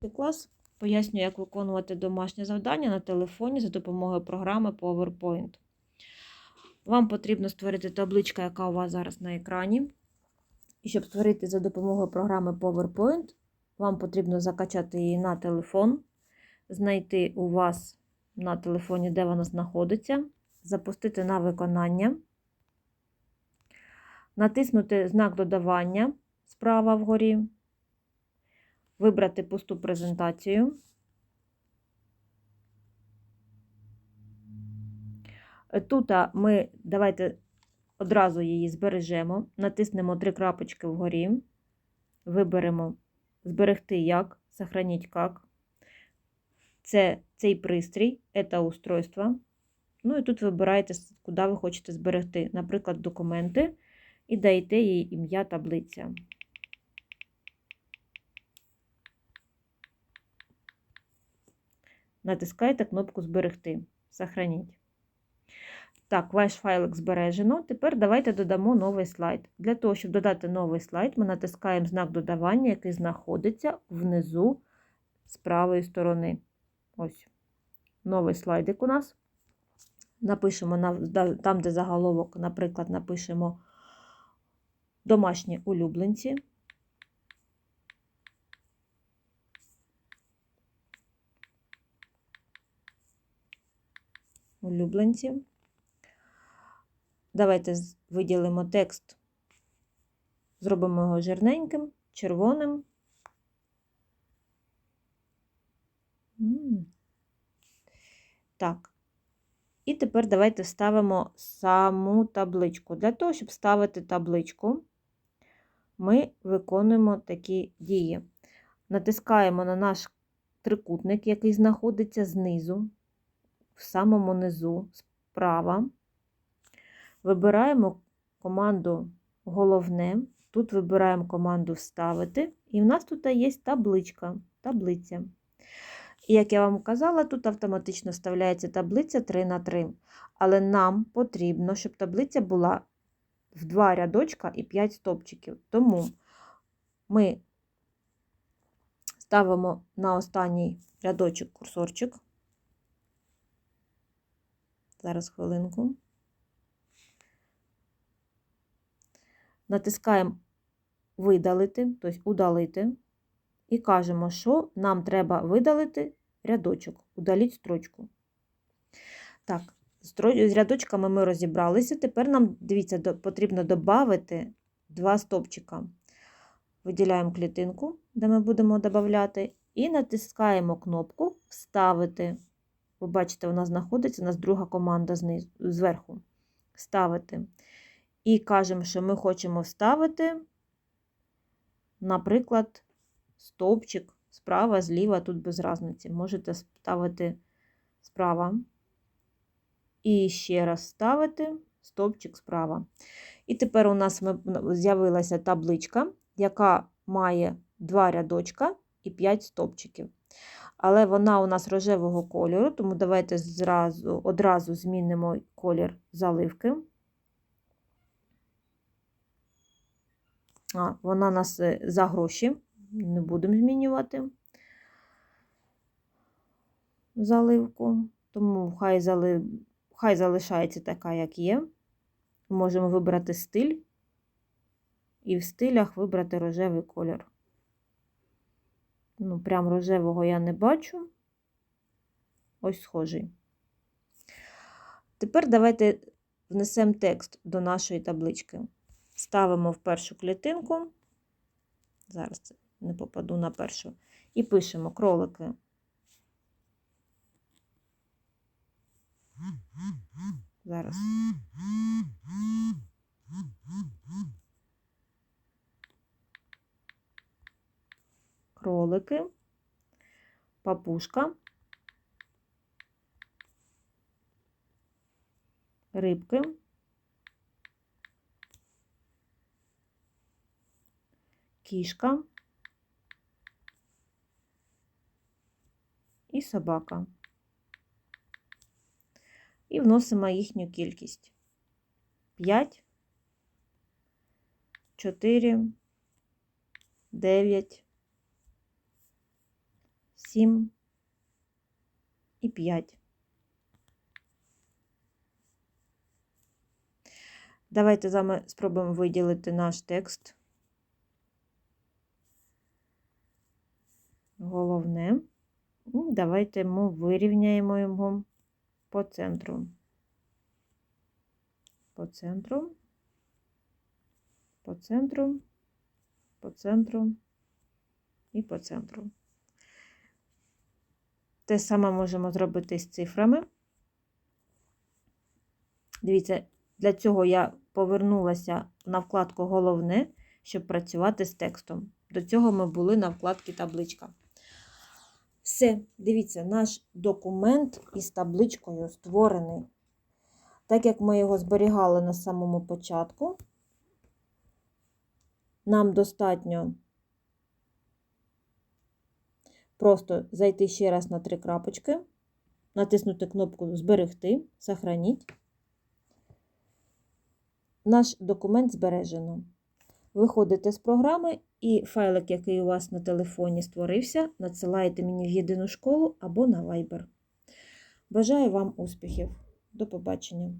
клас. Пояснюю, як виконувати домашнє завдання на телефоні за допомогою програми PowerPoint. Вам потрібно створити табличку, яка у вас зараз на екрані. І щоб створити за допомогою програми PowerPoint, вам потрібно закачати її на телефон, знайти у вас на телефоні, де вона знаходиться, запустити на виконання, натиснути знак додавання справа вгорі, вибрати пусту презентацію. Тут ми давайте одразу її збережемо, натиснемо три крапочки вгорі, виберемо Зберегти як, сохраніть як. Це цей пристрій, це устройство. Ну і тут вибираєте, куди ви хочете зберегти, наприклад, документи, і даєте їй ім'я таблиця. Натискаєте кнопку Зберегти. Сохраніть. Так, ваш файлик збережено. Тепер давайте додамо новий слайд. Для того, щоб додати новий слайд, ми натискаємо знак додавання, який знаходиться внизу з правої сторони. Ось. Новий слайдик у нас. Напишемо там, де заголовок, наприклад, напишемо домашні улюбленці. Улюбленці. Давайте виділимо текст, зробимо його жирненьким, червоним. Так. І тепер давайте вставимо саму табличку. Для того, щоб вставити табличку, ми виконуємо такі дії. Натискаємо на наш трикутник, який знаходиться знизу, в самому низу, справа. Вибираємо команду головне. Тут вибираємо команду Вставити, і в нас тут є табличка, таблиця. І як я вам казала, тут автоматично вставляється таблиця 3 на 3. Але нам потрібно, щоб таблиця була в 2 рядочка і 5 стопчиків. Тому ми ставимо на останній рядочок курсорчик. Зараз хвилинку. натискаємо видалити, тобто удалити, і кажемо, що нам треба видалити рядочок, удаліть строчку. Так, з рядочками ми розібралися. Тепер нам, дивіться, потрібно додати два стопчика. Виділяємо клітинку, де ми будемо додати, і натискаємо кнопку Вставити. Ви бачите, вона знаходиться, у нас друга команда знизу, зверху. Вставити. І кажемо, що ми хочемо вставити, наприклад, стовпчик справа, зліва, тут без різниці. Можете ставити справа. І ще раз ставити стовпчик справа. І тепер у нас з'явилася табличка, яка має два рядочка і 5 стовпчиків. Але вона у нас рожевого кольору, тому давайте зразу, одразу змінимо колір заливки. А, Вона нас е, за гроші, не будемо змінювати заливку, тому хай, залив... хай залишається така, як є. Можемо вибрати стиль і в стилях вибрати рожевий колір. Ну, прям рожевого я не бачу. Ось схожий. Тепер давайте внесемо текст до нашої таблички. Ставимо в першу клітинку, зараз не попаду на першу, і пишемо кролики. Зараз. Кролики, папушка, рибки. кішка і собака. І вносимо їхню кількість 5, 4, 9, 7 і 5. Давайте з вами спробуємо виділити наш текст. Головне. І Давайте ми вирівняємо його по центру. По центру, по центру, по центру і по центру. Те саме можемо зробити з цифрами. Дивіться, для цього я повернулася на вкладку Головне, щоб працювати з текстом. До цього ми були на вкладці Табличка. Все, дивіться, наш документ із табличкою створений. Так як ми його зберігали на самому початку, нам достатньо просто зайти ще раз на три крапочки, натиснути кнопку Зберегти, Сохраніть. Наш документ збережено. Виходите з програми і файлик, який у вас на телефоні створився, надсилаєте мені в єдину школу або на Viber. Бажаю вам успіхів! До побачення!